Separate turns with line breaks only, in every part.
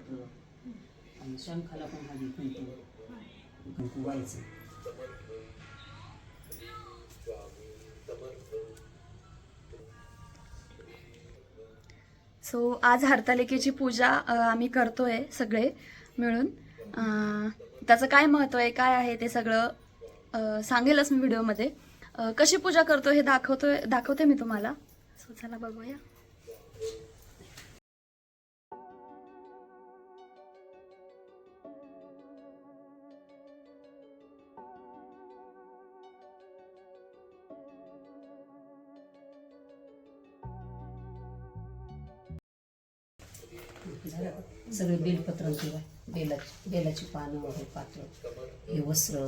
वापरतो आणि शंखाला पण हळदी कुंकू कुंकू व्हायचं.
सो आज हरतालिकेची पूजा आम्ही करतोय सगळे मिळून. अ, त्याचं काय महत्त्व आहे काय आहे ते सगळं सांगेलच मी व्हिडिओमध्ये. कशी पूजा करतो हे दाखवतोय दाखवते मी तुम्हाला. सो चला बघूया.
झालं का? सगळे बेलपत्रांची बेलाची बेलाची पानं वगैरे पात्र हे वस्त्र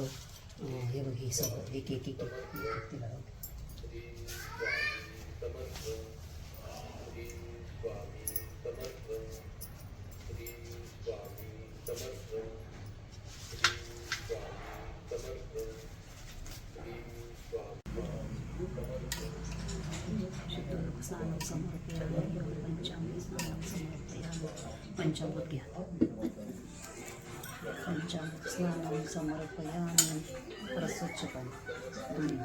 हे बघ हे सगळं एक एक एक एक एक एक तिला स्नानं समर्पयामि, पंचामृत स्नान समर्पयामि. पंचामृत घ्या पंचामृत स्नान समर्पयामि परत स्वच्छ पाणी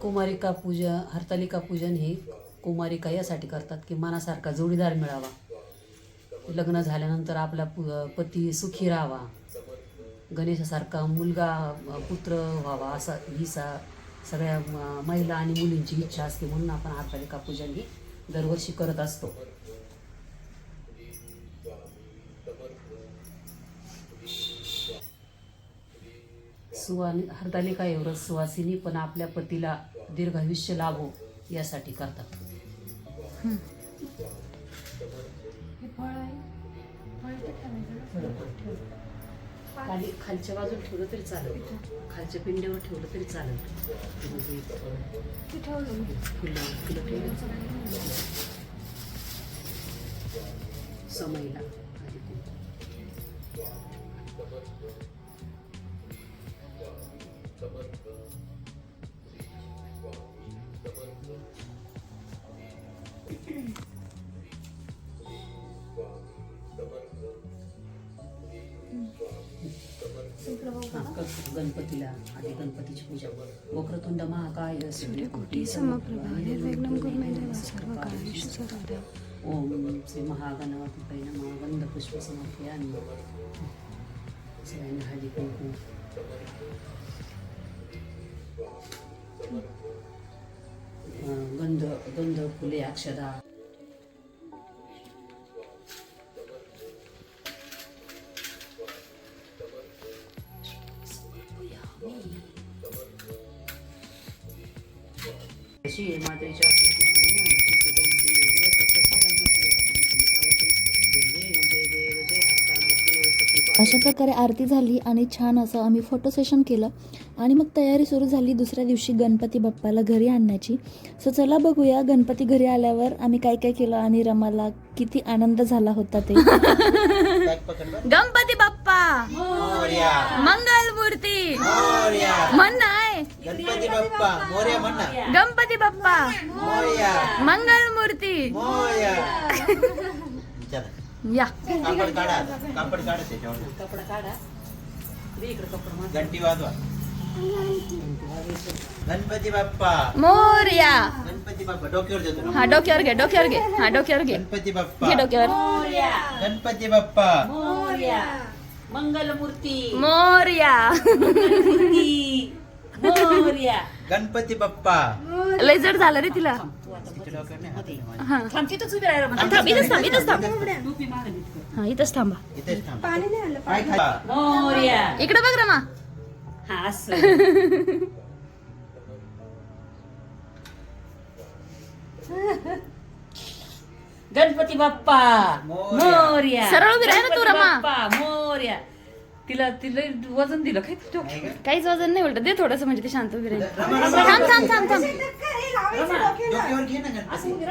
कुमारिका पूजा हरतालिका पूजन हे कुमारिका यासाठी करतात की मनासारखा जोडीदार मिळावा लग्न झाल्यानंतर आपला पु- पती सुखी राहावा गणेशासारखा मुलगा पुत्र व्हावा असा ही सा सगळ्या महिला आणि मुलींची इच्छा असते म्हणून आपण हरतालिका पूजन ही दरवर्षी करत असतो. सुवानी हरतालिका एवढं सुवासिनी पण आपल्या पतीला दीर्घायुष्य लाभो यासाठी करतात. खाली खालच्या बाजूला ठेवलं तरी चालेल. खालच्या पिंड्यावर ठेवलं तरी चालेल. फुलं फुलं ठेवलं. समईला. गणपतीला. आधी गणपतीची पूजा वक्रतुंड महाकाय सूर्यकोटी समप्रभा निर्विघ्नं कुरु मे देव सर्व कार्येषु सर्वदा ओम श्री महागणपती नमः. गंध पुष्प समर्पयामि सगळ्यांनी हळदी कुंकू. गंध गंध फुले अक्षदा. जय हरतालिके सखी
अशा प्रकारे आरती झाली आणि छान असं आम्ही फोटो सेशन केलं. आणि मग तयारी सुरू झाली दुसऱ्या दिवशी गणपती बाप्पाला घरी आणण्याची. सो चला बघूया गणपती घरी आल्यावर आम्ही काय काय केलं आणि रमाला किती आनंद झाला होता ते.
गणपती बाप्पा! मंगल मूर्ती
गणपती बाप्पा मोर्या म्हण.
गणपती बाप्पा.
मोर्या.
मंगल मूर्ती
मोर्या. चला
या.
कापड काढा. कापड काढा त्याच्यावर.
कपडा काढा इकडे कपडा.
घंटी वाजवा. गणपती बाप्पा.
मोर्या.
गणपती बाप्पा. डोक्यावर देतो ना.
हा डोक्यावर घे डोक्यावर घे. हा डोक्यावर घे.
गणपती
घे
बाप्पा
डोक्यावर
गणपती बाप्पा.
मोरया. मंगलमूर्ती.
मोर्या.
गणपती बाप्पा.
लय जड झालं रे तिला. हा.
थांब तिथंच उभी राहिला म्हणा.
थांब इथंच थांब इथंच थांब.
टोपी मागे नीट कर.
हा इथंच थांबा.
इथेच थांब. पाय खाली.
मोरया
इकडे बघ रमा
हा असं. गणपती बाप्पा.
मोरया.
मोरया
सरळ उभी राह ना तू,
गणपती
रमा.
बाप्पा मोरया तिला तिला वजन दिलं काय तू?
काहीच वजन नाही उलट दे थोडस म्हणजे ते शांत थांब थांब थांब थांब.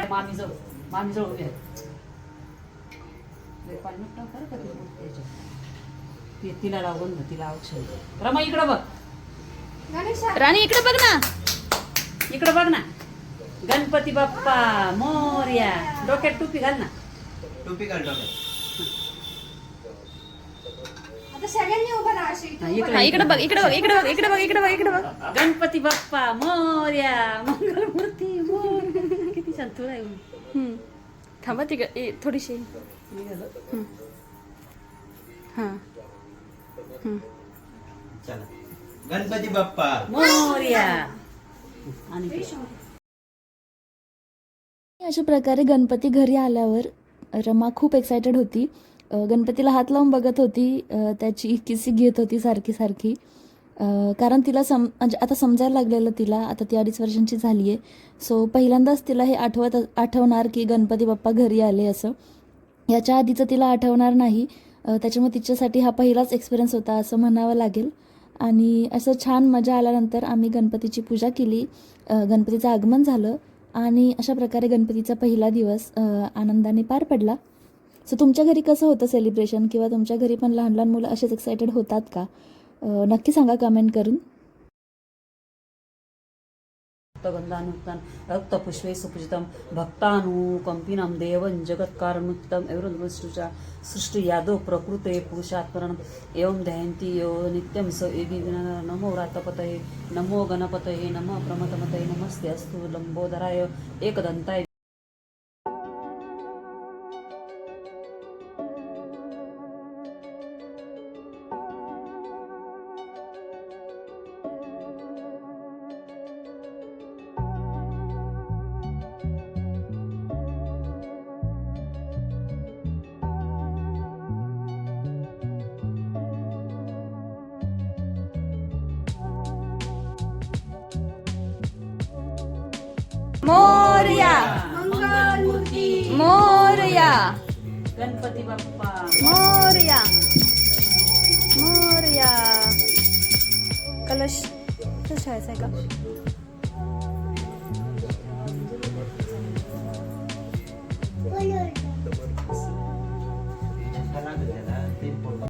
मामी जवळ मामी जवळ उभी. ती- तिला लावून ना तिला औषध रमा इकडं बघ.
राणी इकडे बघ ना.
इकडं बघ ना. गणपती बाप्पा मोरया. डोक्यात टोपी घाल ना.
टोपी काढ डोक्यात
आता सगळ्यांनी उभं राहा अशी
हा, इकडे
इकडे बघ इकडे बघ इकडे बघ इकडे बघ इकडे बघ इकडे बघ
गणपती बाप्पा मोर्या मंगलमूर्ती मोर किती छान तुला आहे.
हम्म. थांबा तिकडे ए, थोडीशी हम्म. हा हम्म.
चला गणपती बाप्पा
मोर्या आणि.
अशा प्रकारे गणपती घरी आल्यावर रमा खूप एक्सायटेड होती गणपतीला हात लावून बघत होती. त्याची किसी घेत होती सारखी सारखी. कारण तिला सम म्हणजे आता समजायला लागलेलं तिला आता ती अडीच वर्षांची झाली आहे सो पहिल्यांदाच तिला हे आठवत आठवणार की गणपती बाप्पा घरी आले असं. याच्या आधीचं तिला आठवणार नाही. त्याच्यामुळे तिच्यासाठी हा पहिलाच एक्सपिरियन्स होता असं म्हणावं लागेल. आणि असं छान मजा आल्यानंतर आम्ही गणपतीची पूजा केली. गणपतीचं आगमन झालं. आणि अशा प्रकारे गणपतीचा पहिला दिवस आनंदाने पार पडला. सो तुमच्या घरी कसं होतं सेलिब्रेशन किंवा तुमच्या घरी पण लहान लहान मुलं असेच एक्सायटेड होतात का? नक्की सांगा कमेंट करून.
रक्तगंधानुक्तं रक्तपुष्पे सुपूजितम भक्तानुकंपिनम देवं जगत्कारणुक्तम एवं सृष्टि यादव प्रकृते पुरुषात्मरण एवं दयंती यो नित्यं स एवि नमो रातपतये नमो गणपतये नमः प्रमथमतये नमस्ते अस्तु लंबोदराय एकदंताय
मोरया.
गणपती बाप्पा.
मोरया. मोरया. कलश. ठेवायचा आहे का?